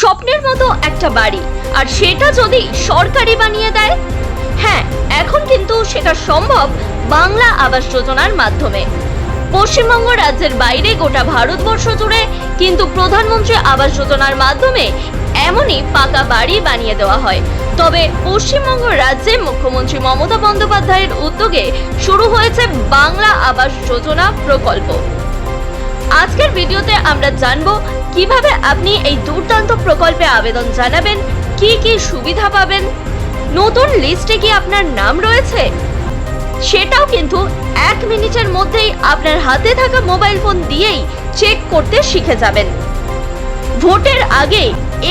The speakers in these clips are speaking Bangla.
স্বপ্নের মতো একটা বাড়ি। আর সেটা যদি সরকারি বানিয়ে দেয়? হ্যাঁ এখন কিন্তু সেটা সম্ভব বাংলা আবাস যোজনার মাধ্যমে। পশ্চিমবঙ্গ রাজ্যের বাইরে গোটা ভারতবর্ষ জুড়ে কিন্তু প্রধানমন্ত্রী আবাস যোজনার মাধ্যমে এমনই পাকা বাড়ি বানিয়ে দেওয়া হয়। তবে পশ্চিমবঙ্গ রাজ্যে মুখ্যমন্ত্রী মমতা বন্দ্যোপাধ্যায়ের উদ্যোগে শুরু হয়েছে বাংলা আবাস যোজনা প্রকল্প। আজকের ভিডিওতে আমরা জানব কীভাবে আপনি এই দুর্দান্ত প্রকল্পে আবেদন জানাবেন, কি কি সুবিধা পাবেন, নতুন লিস্টে কি আপনার নাম রয়েছে? সেটাও কিন্তু এক মিনিটের মধ্যেই আপনার হাতে থাকা মোবাইল ফোন দিয়েই চেক করতে শিখে যাবেন। ভোটের আগে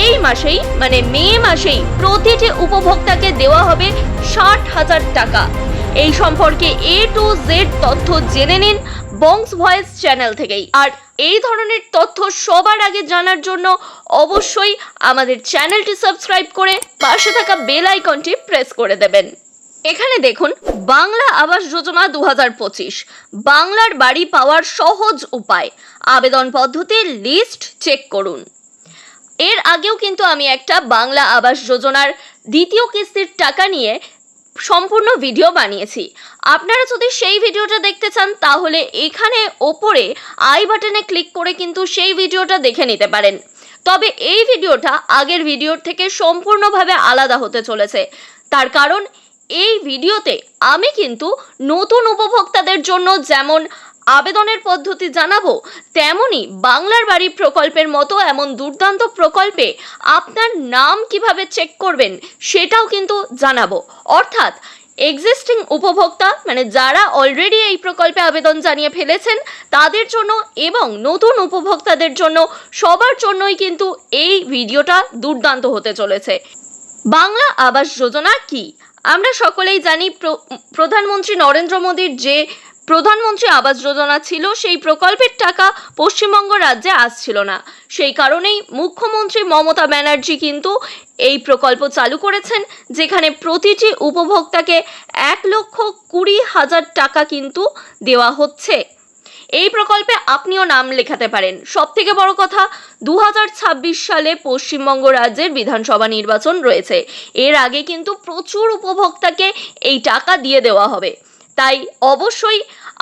এই মাসেই মানে মে মাসেই প্রতিটি উপভোক্তাকে দেওয়া হবে ষাট হাজার টাকা। এই সম্পর্কে এ টু জেড তথ্য জেনে নিন বংস ভয়েস চ্যানেল থেকেই। আর এই ধরনের তথ্য সবার আগে জানার জন্য অবশ্যই আমাদের চ্যানেলটি সাবস্ক্রাইব করে পাশে থাকা বেল আইকনটি প্রেস করে দেবেন। এখানে দেখুন, বাংলা আবাস যোজনা দু হাজার পঁচিশ, বাংলার বাড়ি পাওয়ার সহজ উপায়। আবেদন পদ্ধতির লিস্ট চেক করুন। এর আগেও কিন্তু আমি একটা বাংলা আবাস যোজনার দ্বিতীয় কিস্তির টাকা নিয়ে সম্পূর্ণ ভিডিও বানিয়েছি। আপনারা যদি সেই ভিডিওটা দেখতে চান, তাহলে এখানে ওপরে আই বাটনে ক্লিক করে কিন্তু সেই ভিডিওটা দেখে নিতে পারেন। তবে এই ভিডিওটা আগের ভিডিওর থেকে সম্পূর্ণভাবে আলাদা হতে চলেছে। তার কারণ, এই ভিডিওতে আমি কিন্তু নতুন উপভোক্তাদের জন্য যেমন আবেদনের পদ্ধতি জানাব, তেমনি বাংলার বাড়ি প্রকল্পের মতো এমন দুর্দান্ত প্রকল্পে আপনার নাম কীভাবে চেক করবেন সেটাও কিন্তু জানাব। অর্থাৎ এক্সিস্টিং উপভোক্তা মানে যারা অলরেডি এই প্রকল্পে আবেদন জানিয়ে ফেলেছেন, তাদের জন্য এবং নতুন উপভোক্তাদের জন্য সবার জন্যই কিন্তু এই ভিডিওটা দুর্দান্ত হতে চলেছে। বাংলা আবাস যোজনা কি? আমরা সকলেই জানি প্রধানমন্ত্রী নরেন্দ্র মোদীর যে প্রধানমন্ত্রী আবাস যোজনা ছিল, সেই প্রকল্পের টাকা পশ্চিমবঙ্গ রাজ্যে আসছিল না। সেই কারণেই মুখ্যমন্ত্রী মমতা ব্যানার্জি কিন্তু এই প্রকল্প চালু করেছেন, যেখানে প্রতিটি উপভোক্তাকে এক লক্ষ কুড়ি হাজার টাকা কিন্তু দেওয়া হচ্ছে। এই প্রকল্পে আপনিও নাম লেখাতে পারেন। সব থেকে বড় কথা দু হাজার ছাব্বিশ সালে পশ্চিমবঙ্গ রাজ্যের বিধানসভা নির্বাচন রয়েছে। এর আগে কিন্তু প্রচুর উপভোক্তাকে এই টাকা দিয়ে দেওয়া হবে। তাই অবশ্যই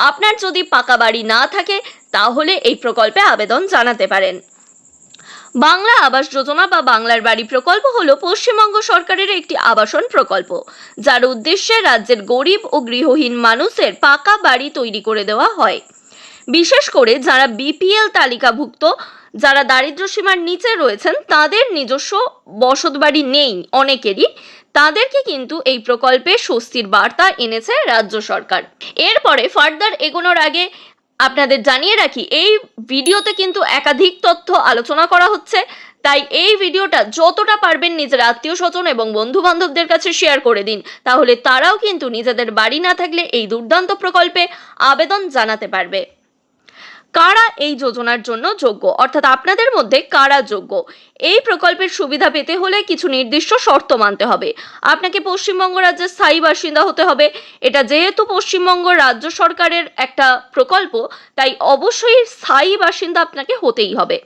আপনার যদি পাকা বাড়ি না থাকে, তাহলে এই প্রকল্পে আবেদন জানাতে পারেন। বাংলা আবাস যোজনা বা বাংলার বাড়ি প্রকল্প হলো পশ্চিমবঙ্গ সরকারের একটি আবাসন প্রকল্প, যার উদ্দেশ্যে রাজ্যের গরিব ও গৃহহীন মানুষের পাকা বাড়ি তৈরি করে দেওয়া হয়। বিশেষ করে যারা বিপিএল তালিকাভুক্ত, যারা দারিদ্র সীমার নিচে রয়েছেন, তাদের নিজস্ব বসতবাড়ি নেই অনেকেরই। তাদেরকে কিন্তু এই প্রকল্পে স্বস্তির বার্তা এনেছে রাজ্য সরকার। এরপরে ফার্দার এগোনোর আগে আপনাদের জানিয়ে রাখি, এই ভিডিওতে কিন্তু একাধিক তথ্য আলোচনা করা হচ্ছে। তাই এই ভিডিওটা যতটা পারবেন নিজের আত্মীয় স্বজন এবং বন্ধু বান্ধবদের কাছে শেয়ার করে দিন। তাহলে তারাও কিন্তু নিজেদের বাড়ি না থাকলে এই দুর্দান্ত প্রকল্পে আবেদন জানাতে পারবে। কারা এই যোজনার জন্য যোগ্য? অর্থাৎ আপনাদের মধ্যে কারা যোগ্য? এই প্রকল্পের সুবিধা পেতে হলে কিছু নির্দিষ্ট শর্ত মানতে হবে। আপনাকে পশ্চিমবঙ্গ রাজ্যের স্থায়ী বাসিন্দা হতে হবে। এটা যেহেতু পশ্চিমবঙ্গ রাজ্য সরকারের একটা প্রকল্প, তাই অবশ্যই স্থায়ী বাসিন্দা আপনাকে হতেই হবে।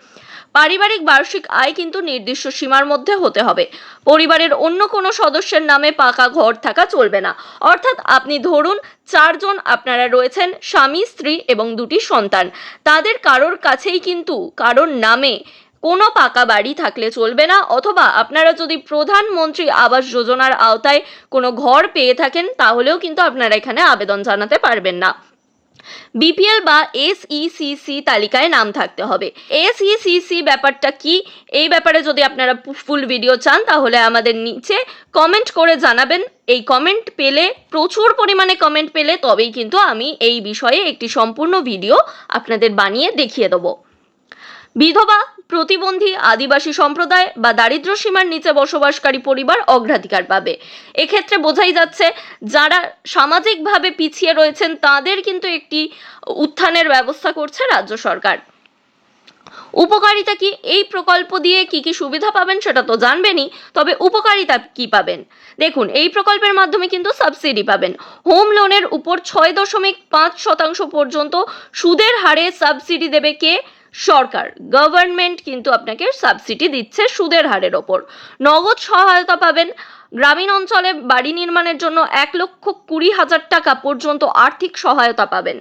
পারিবারিক বার্ষিক আয় কিন্তু নির্দিষ্ট সীমার মধ্যে হতে হবে। পরিবারের অন্য কোনো সদস্যের নামে পাকা ঘর থাকা চলবে না। অর্থাৎ আপনি ধরুন, চারজন আপনারা রয়েছেন, স্বামী, স্ত্রী এবং দুটি সন্তান। তাদের কারোর কাছেই কিন্তু কারোর নামে কোনো পাকা বাড়ি থাকলে চলবে না অথবা আপনারা যদি প্রধানমন্ত্রী আবাস যোজনার আওতায় কোনো ঘর পেয়ে থাকেন, তাহলেও কিন্তু আপনারা এখানে আবেদন জানাতে পারবেন না। বিপিএল বা এসইসিসি তালিকায় নাম থাকতে হবে। এসইসিসি ব্যাপারটা কি? এই ব্যাপারে যদি আপনারা ফুল ভিডিও চান, তাহলে আমাদের নিচে কমেন্ট করে জানাবেন। এই কমেন্ট পেলে, প্রচুর পরিমাণে কমেন্ট পেলে, তবেই কিন্তু আমি এই বিষয়ে একটি সম্পূর্ণ ভিডিও আপনাদের বানিয়ে দেখিয়ে দেবো। বিধবা প্রতিবন্ধী, আদিবাসী সম্প্রদায় বা দারিদ্র্য সীমার নিচে বসবাসকারী পরিবার অগ্রাধিকার পাবে। এক্ষেত্রে বোঝাই যাচ্ছে, যারা সামাজিকভাবে পিছিয়ে রয়েছেন, তাদের কিন্তু একটি উত্থানের ব্যবস্থা করছে রাজ্য সরকার। উপকারিতা কি? এই প্রকল্প দিয়ে কি কি সুবিধা পাবেন সেটা তো জানবেনই, তবে উপকারিতা কি পাবেন? দেখুন, এই প্রকল্পের মাধ্যমে কিন্তু সাবসিডি পাবেন। হোম লোনের উপর ছয় দশমিক পাঁচ শতাংশ পর্যন্ত সুদের হারে সাবসিডি দেবে কে? সরকার গভর্নমেন্ট কিন্তু আপনাকে সাবসিডি দিচ্ছে সুদের হারের ওপর। নগদ সহায়তা পাবেন গ্রামীণ অঞ্চলে বাড়ি নির্মাণের জন্য এক লক্ষ কুড়ি হাজার টাকা পর্যন্ত আর্থিক সহায়তা পাবেন।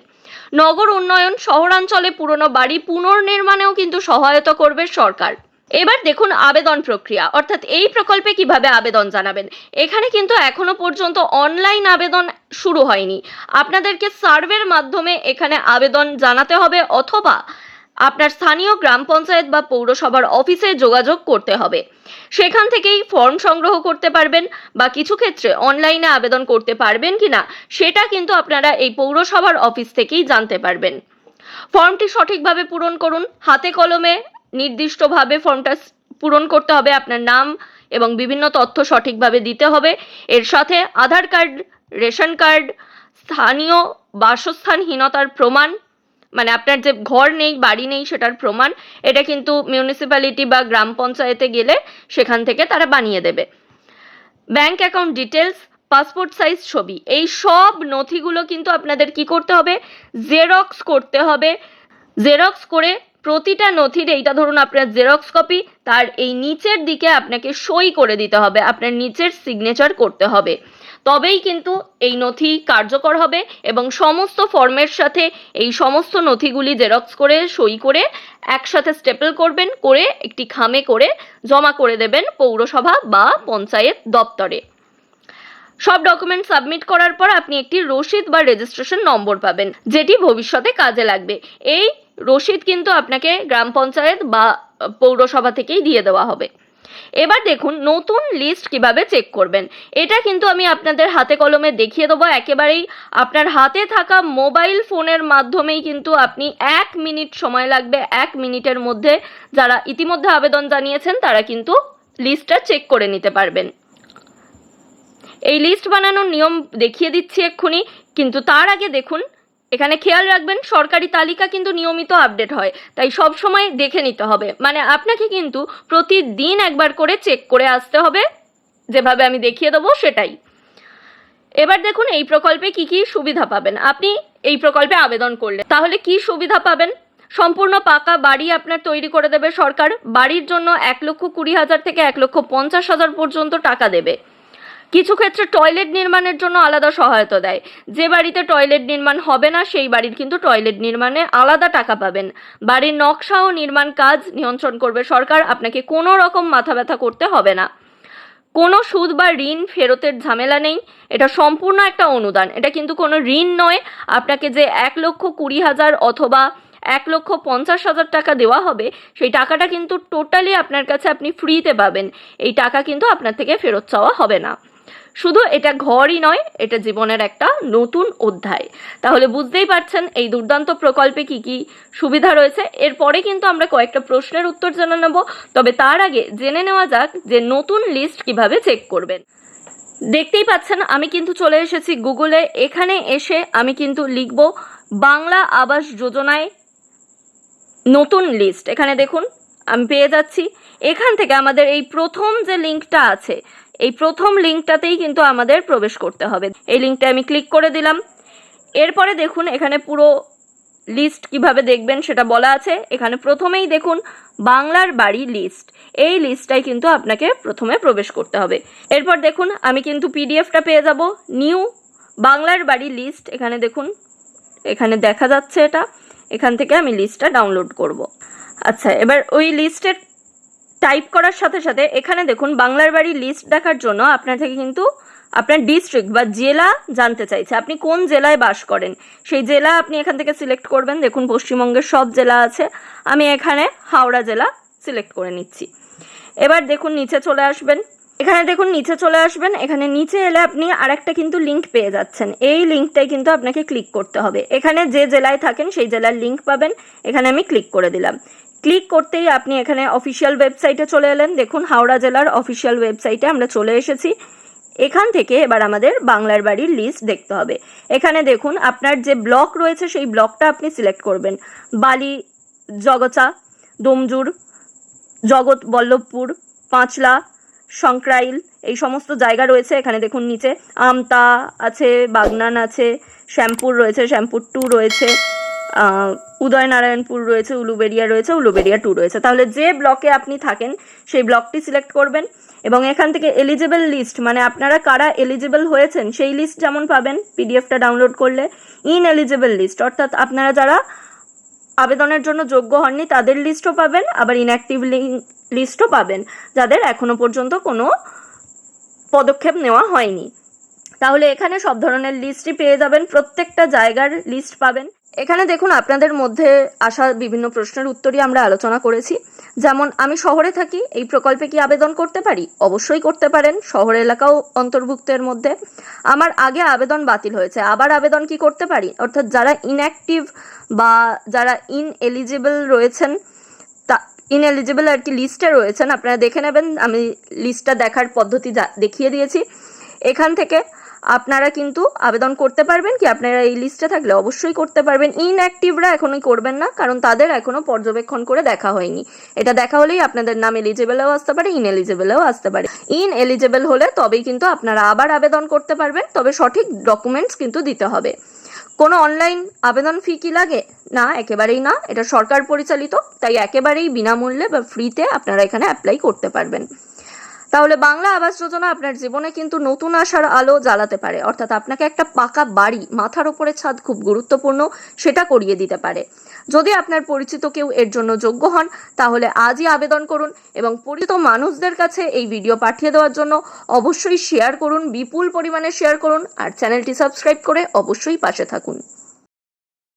নগর উন্নয়ন শহরাঞ্চলে পুরনো বাড়ি পুনর্নির্মাণেও কিন্তু সহায়তা করবে সরকার। এবার দেখুন আবেদন প্রক্রিয়া, অর্থাৎ এই প্রকল্পে কীভাবে আবেদন জানাবেন। এখানে কিন্তু এখনও পর্যন্ত অনলাইন আবেদন শুরু হয়নি। আপনাদেরকে সার্ভের মাধ্যমে এখানে আবেদন জানাতে হবে অথবা আপনার স্থানীয় গ্রাম পঞ্চায়েত বা পৌরসভার অফিসে যোগাযোগ করতে হবে। সেখান থেকেই ফর্ম সংগ্রহ করতে পারবেন বা কিছু ক্ষেত্রে অনলাইনে আবেদন করতে পারবেন কিনা সেটা কিন্তু আপনারা এই পৌরসভার অফিস থেকেই জানতে পারবেন। ফর্মটি সঠিকভাবে পূরণ করুন। হাতে কলমে নির্দিষ্টভাবে ফর্মটা পূরণ করতে হবে আপনার নাম এবং বিভিন্ন তথ্য সঠিকভাবে দিতে হবে। এর সাথে আধার কার্ড, রেশন কার্ড, স্থানীয় বাসস্থানহীনতার প্রমাণ মানে আপনার যে ঘর নেই, বাড়ি নেই সেটার প্রমাণ, এটা কিন্তু মিউনিসিপ্যালিটি বা গ্রাম পঞ্চায়েতে গেলে সেখান থেকে তারা বানিয়ে দেবে। Bank account details passport size ছবি, এই সব নথিগুলো কিন্তু আপনাদের কি করতে হবে? জেরক্স করতে হবে। জেরক্স করে প্রতিটা নথির, এইটা ধরুন আপনার জেরক্স কপি তার এই নিচের দিকে আপনাকে সই করে দিতে হবে, আপনার নিচের সিগনেচার করতে হবে। তবেই কিন্তু এই নথি কার্যকর হবে এবং সমস্ত ফর্মের সাথে এই সমস্ত নথিগুলি জেরক্স করে, সই করে একসাথে স্টেপল করবেন, করে একটি খামে করে জমা করে দেবেন পৌরসভা বা পঞ্চায়েত দপ্তরে। সব ডকুমেন্ট সাবমিট করার পর আপনি একটি রসিদ বা রেজিস্ট্রেশন নম্বর পাবেন, যেটি ভবিষ্যতে কাজে লাগবে। এই রসিদ কিন্তু আপনাকে গ্রাম পঞ্চায়েত বা পৌরসভা থেকেই দিয়ে দেওয়া হবে। এবার দেখুন নতুন লিস্ট কীভাবে চেক করবেন। এটা কিন্তু আমি আপনাদের হাতে কলমে দেখিয়ে দেবো। একেবারেই আপনার হাতে থাকা মোবাইল ফোনের মাধ্যমেই কিন্তু আপনি এক মিনিট সময় লাগবে, এক মিনিটের মধ্যে যারা ইতিমধ্যে আবেদন জানিয়েছেন, তারা কিন্তু লিস্টটা চেক করে নিতে পারবেন। এই লিস্ট বানানোর নিয়ম দেখিয়ে দিচ্ছি এক্ষুনি। কিন্তু তার আগে দেখুন এখানে খেয়াল রাখবেন, সরকারি তালিকা কিন্তু নিয়মিত আপডেট হয়, তাই সব সময় দেখে নিতে হবে। মানে আপনাকে কিন্তু প্রতিদিন একবার করে চেক করে আসতে হবে, যেভাবে আমি দেখিয়ে দেবো সেটাই। এবার দেখুন, এই প্রকল্পে কি কি সুবিধা পাবেন। আপনি এই প্রকল্পে আবেদন করলে, তাহলে কি সুবিধা পাবেন? সম্পূর্ণ পাকা বাড়ি আপনার তৈরি করে দেবে সরকার, বাড়ির জন্য এক লক্ষ কুড়ি হাজার থেকে এক লক্ষ পঞ্চাশ হাজার পর্যন্ত টাকা দেবে। কিছু ক্ষেত্রে টয়লেট নির্মাণের জন্য আলাদা সহায়তা দেয়। যে বাড়িতে টয়লেট নির্মাণ হবে না, সেই বাড়ির কিন্তু টয়লেট নির্মাণে আলাদা টাকা পাবেন। বাড়ির নকশা ও নির্মাণ কাজ নিয়ন্ত্রণ করবে সরকার, আপনাকে কোনো রকম মাথা ব্যথা করতে হবে না। কোনো সুদ বা ঋণ ফেরতের ঝামেলা নেই, এটা সম্পূর্ণ একটা অনুদান। এটা কিন্তু কোনো ঋণ নয়, আপনাকে যে এক লক্ষ কুড়ি হাজার অথবা এক লক্ষ পঞ্চাশ হাজার টাকা দেওয়া হবে, সেই টাকাটা কিন্তু টোটালি আপনার কাছে আপনি ফ্রিতে পাবেন। এই টাকা কিন্তু আপনার থেকে ফেরত চাওয়া হবে না। শুধু এটা ঘরই নয়, এটা জীবনের একটা নতুন অধ্যায়। তাহলে বুঝতেই পারছেন এই দুর্দান্ত প্রকল্পে কি কি সুবিধা রয়েছে। এরপরে কিন্তু আমরা কয়েকটা প্রশ্নের উত্তর জেনে নেব। তবে তার আগে জেনে নেওয়া যাক যে নতুন লিস্ট কীভাবে চেক করবেন। দেখতেই পাচ্ছেন, আমি কিন্তু চলে এসেছি গুগলে। এখানে এসে আমি কিন্তু লিখব বাংলা আবাস যোজনায় নতুন লিস্ট। এখানে দেখুন, আমি পেয়ে যাচ্ছি। এখান থেকে আমাদের এই প্রথম যে লিঙ্কটা আছে এই প্রথম লিঙ্কটাতেই কিন্তু আমাদের প্রবেশ করতে হবে। এই লিঙ্কটা আমি ক্লিক করে দিলাম। এরপরে দেখুন, এখানে পুরো লিস্ট কীভাবে দেখবেন সেটা বলা আছে। এখানে প্রথমেই দেখুন, বাংলার বাড়ি লিস্ট এই লিস্টটাই কিন্তু আপনাকে প্রথমে প্রবেশ করতে হবে। এরপর দেখুন, আমি কিন্তু পিডিএফটা পেয়ে যাব। নিউ বাংলার বাড়ি লিস্ট এখানে দেখুন, এখানে দেখা যাচ্ছে এটা। এখান থেকে আমি লিস্টটা ডাউনলোড করব। আচ্ছা এবার ওই লিস্টের টাইপ করার সাথে সাথে এখানে দেখুন, বাংলার বাড়ি লিস্ট দেখার জন্য আপনার থেকে কিন্তু আপনার ডিস্ট্রিক্ট বা জেলা জানতে চাইছে। আপনি কোন জেলায় বাস করেন? সেই জেলা আপনি এখান থেকে সিলেক্ট করবেন। দেখুন, পশ্চিমবঙ্গের সব জেলা আছে। আমি এখানে হাওড়া জেলা সিলেক্ট করে নিচ্ছি। এবার দেখুন, নিচে চলে আসবেন। এখানে দেখুন, নিচে চলে আসবেন। এখানে নিচে এলে আপনি আরেকটা কিন্তু লিঙ্ক পেয়ে যাচ্ছেন। এই লিঙ্কটাই কিন্তু আপনাকে ক্লিক করতে হবে। এখানে যে জেলায় থাকেন, সেই জেলার লিঙ্ক পাবেন। এখানে আমি ক্লিক করে দিলাম। ক্লিক করতেই আপনি এখানে অফিসিয়াল ওয়েবসাইটে চলে এলেন। দেখুন, হাওড়া জেলার অফিসিয়াল ওয়েবসাইটে আমরা চলে এসেছি। এখান থেকে এবার আমাদের বাংলার বাড়ির লিস্ট দেখতে হবে। এখানে দেখুন, আপনার যে ব্লক রয়েছে, সেই ব্লকটা আপনি সিলেক্ট করবেন। বালি, জগচা, ডোমজুর, জগৎ, বল্লভপুর, পাঁচলা, সংক্রাইল, এই সমস্ত জায়গা রয়েছে এখানে দেখুন নিচে। আমতা আছে, বাগনান আছে, শ্যাম্পুর রয়েছে, শ্যাম্পুর টু রয়েছে। উদয়নারায়ণপুর রয়েছে, উলুবেড়িয়া রয়েছে, উলুবেড়িয়া টু রয়েছে। তাহলে যে ব্লকে আপনি থাকেন, সেই ব্লকটি সিলেক্ট করবেন এবং এখান থেকে এলিজিবল লিস্ট মানে আপনারা কারা এলিজিবল হয়েছেন, সেই লিস্ট যেমন পাবেন পিডিএফটা ডাউনলোড করলে ইন এলিজিবল লিস্ট অর্থাৎ আপনারা যারা আবেদনের জন্য যোগ্য হননি, তাদের লিস্টও পাবেন, আবার ইনঅ্যাক্টিভ লিস্টও পাবেন, যাদের এখনও পর্যন্ত কোনো পদক্ষেপ নেওয়া হয়নি। তাহলে এখানে সব ধরনের লিস্টই পেয়ে যাবেন, প্রত্যেকটা জায়গার লিস্ট পাবেন। এখানে দেখুন, আপনাদের মধ্যে আসা বিভিন্ন প্রশ্নের উত্তরই আমরা আলোচনা করেছি। যেমন, আমি শহরে থাকি, এই প্রকল্পে কি আবেদন করতে পারি? অবশ্যই করতে পারেন, শহর এলাকাও অন্তর্ভুক্তের মধ্যে। আমার আগে আবেদন বাতিল হয়েছে, আবার আবেদন কি করতে পারি? অর্থাৎ যারা ইনঅ্যাক্টিভ বা যারা ইন এলিজিবল রয়েছেন, তা ইনএলিজিবল আর কি লিস্টে রয়েছেন, আপনারা দেখে নেবেন, আমি লিস্টটা দেখার পদ্ধতি দেখিয়ে দিয়েছি। এখান থেকে আপনারা কিন্তু আবেদন করতে পারবেন কি আপনারা এই লিস্টে থাকলে অবশ্যই করতে পারবেন। ইনঅ্যাক্টিভরা এখনই করবেন না, কারণ তাদের এখনও পর্যবেক্ষণ করে দেখা হয়নি। এটা দেখা হলেই আপনাদের নাম এলিজিবলেও আসতে পারে ইনএলিজিবলেও আসতে পারে। ইন এলিজেবেল হলে তবেই কিন্তু আপনারা আবার আবেদন করতে পারবেন, তবে সঠিক ডকুমেন্টস কিন্তু দিতে হবে। কোনো অনলাইন আবেদন ফি কি লাগে? না, একেবারেই না। এটা সরকার পরিচালিত, তাই একেবারেই বিনামূল্যে বা ফ্রিতে আপনারা এখানে অ্যাপ্লাই করতে পারবেন। তাহলে বাংলা আবাস যোজনা আপনার জীবনে কিন্তু নতুন আশার আলো জ্বালাতে পারে। অর্থাৎ আপনাকে একটা পাকা বাড়ি, মাথার উপরে ছাদ খুব গুরুত্বপূর্ণ, সেটা করিয়ে দিতে পারে। যদি আপনার পরিচিত কেউ এর জন্য যোগ্য হন, তাহলে আজই আবেদন করুন এবং পরিচিত মানুষদের কাছে এই ভিডিও পাঠিয়ে দেওয়ার জন্য অবশ্যই শেয়ার করুন, বিপুল পরিমাণে শেয়ার করুন, আর চ্যানেলটি সাবস্ক্রাইব করে অবশ্যই পাশে থাকুন।